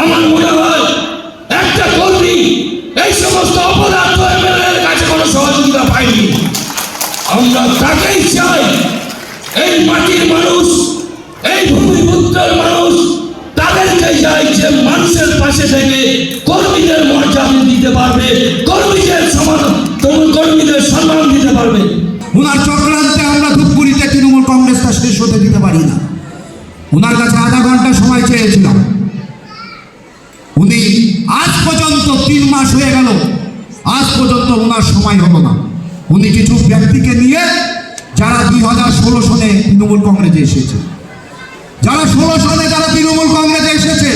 আমার মনে হয় একটা কর্মী এই সমস্ত অপরাধ এমএলএর কাছে কোনো সহযোগিতা পাইনি আমরা তাকেই চাই এই মাটির মানুষ, এই ভূমিপুত্রের মানুষ তাদেরকে চাই যে মানুষের পাশে থেকে কর্মীদের মর্যাদা দিতে পারবে, কর্মীদের সমান কর্মীদের সম্মান দিতে পারবে। ওনার চক্রান্তে আমরা ধূপগুড়িতে তৃণমূল কংগ্রেসটা শেষ হতে দিতে পারি না। ওনার কাছে আধা ঘণ্টা সময় চেয়েছিলাম উনি আজ পর্যন্ত তিন মাস হয়ে গেল। আজ পর্যন্ত ওনার সময় হলো না। উনি কিছু ব্যক্তিকে নিয়ে যারা দুই হাজার ষোলো সনে তৃণমূল কংগ্রেসে এসেছে, যারা ষোলো সনে যারা তৃণমূল কংগ্রেসে এসেছে,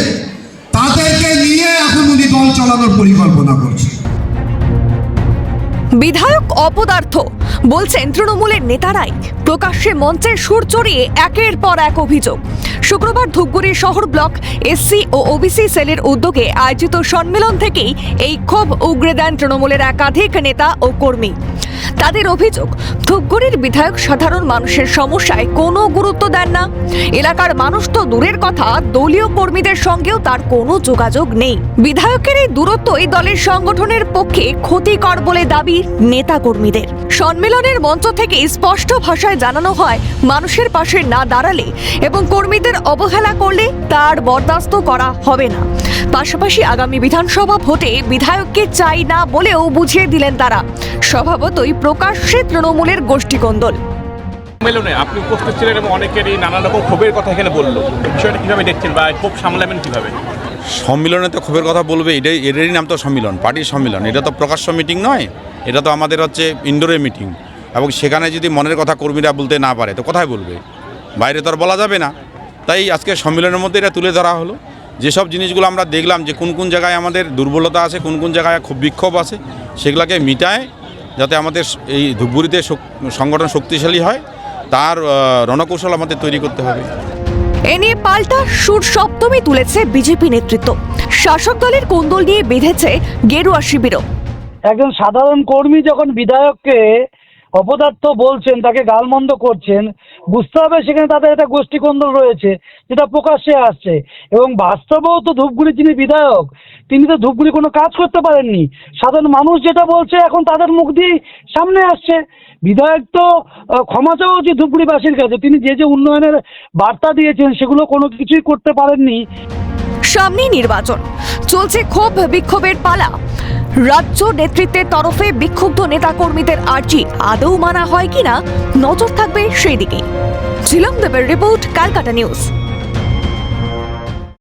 তাদেরকে নিয়ে এখন উনি দল চালানোর পরিকল্পনা করছে বিধায়ক অপদার্থ, বলছেন তৃণমূলের নেতারাই প্রকাশ্যে মঞ্চের সুর চড়িয়ে একের পর এক অভিযোগ। শুক্রবার ধূপগুড়ি শহর ব্লক এসসি ও ওবিসি সেলের উদ্যোগে আয়োজিত সম্মেলন থেকেই এই ক্ষোভ উগড়ে দেন তৃণমূলের একাধিক নেতা ও কর্মী। তাদের অভিযোগ ধূপগুড়ির বিধায়ক সাধারণ মানুষের সমস্যায় কোনো গুরুত্ব দেন না। এলাকার মানুষ তো দূরের কথা, দলীয় কর্মীদের সঙ্গেও তার কোনো যোগাযোগ নেই। বিধায়কের এই দূরত্বই দলের সংগঠনের পক্ষে ক্ষতিকর বলে দাবি নেতা কর্মীদের সম্মেলনের মঞ্চ থেকে স্পষ্ট ভাষায় জানানো হয়, মানুষের পাশে না দাঁড়ালে এবং কর্মীদের অবহেলা করলে তার বরদাস্ত করা হবে না। পাশাপাশি আগামী বিধানসভা ভোটে বিধায়ককে চাই না বলেও বুঝিয়ে দিলেন তারা। স্বভাবতই প্রকাশ্যে তৃণমূলের গোষ্ঠীকন্দল। সম্মেলনে আপনি উপস্থিত ছিলেন এবং অনেকেরই নানা রকম ক্ষোভের কথা এখানে বলল। বিষয়টা কীভাবে দেখছেন বা ক্ষোভ সামলাবেন কীভাবে? সম্মিলনে তো ক্ষোভের কথা বলবে এটাই এটারই নাম তো সম্মিলন পার্টির সম্মিলন। এটা তো প্রকাশ্য মিটিং নয় এটা তো আমাদের হচ্ছে ইনডোরে মিটিং। এবং সেখানে যদি মনের কথা কর্মীরা বলতে না পারে তো কোথায় বলবে? বাইরে তো আর বলা যাবে না। তাই আজকে সম্মিলনের মধ্যে এটা তুলে ধরা হলো। যেসব জিনিসগুলো আমরা দেখলাম যে কোন কোন জায়গায় আমাদের দুর্বলতা আছে কোন কোন জায়গায় খুব বিক্ষোভ আছে সেগুলোকে মিটায় যাতে আমাদের এই ধূপগুড়িতে সংগঠন শক্তিশালী হয় তার রণকৌশল আমাদের তৈরি করতে হবে। এ নিয়ে পাল্টা সুর সপ্তমী তুলেছে বিজেপি নেতৃত্ব। শাসক দলের কোন্দল নিয়ে বেঁধেছে গেরুয়া শিবিরও। একজন সাধারণ কর্মী যখন বিধায়ককে অপদার্থ বলছেন, তাকে গালমন্দ করছেন, বুঝতে হবে সেখানে তাদের একটা গোষ্ঠীকন্দল রয়েছে, যেটা প্রকাশ্যে আসছে। এবং বাস্তবেও তো ধূপগুড়ি যিনি বিধায়ক, তিনি তো ধূপগুড়ি কোনো কাজ করতে পারেননি। সাধারণ মানুষ যেটা বলছে, এখন তাদের মুখ দিয়েই সামনে আসছে। বিধায়ক তো ক্ষমা চাওয়া উচিত ধূপগুড়িবাসীর কাছে। তিনি যে যে উন্নয়নের বার্তা দিয়েছেন, সেগুলো কোনো কিছুই করতে পারেননি। সামনেই নির্বাচন। চলছে ক্ষোভ বিক্ষোভের পালা। রাজ্য নেতৃত্বের তরফে বিক্ষুব্ধ নেতাকর্মীদের আর্জি আদৌ মানা হয় কিনা নজর থাকবে সেই দিকে ঝিলম দেবের রিপোর্ট ক্যালকাটা নিউজ।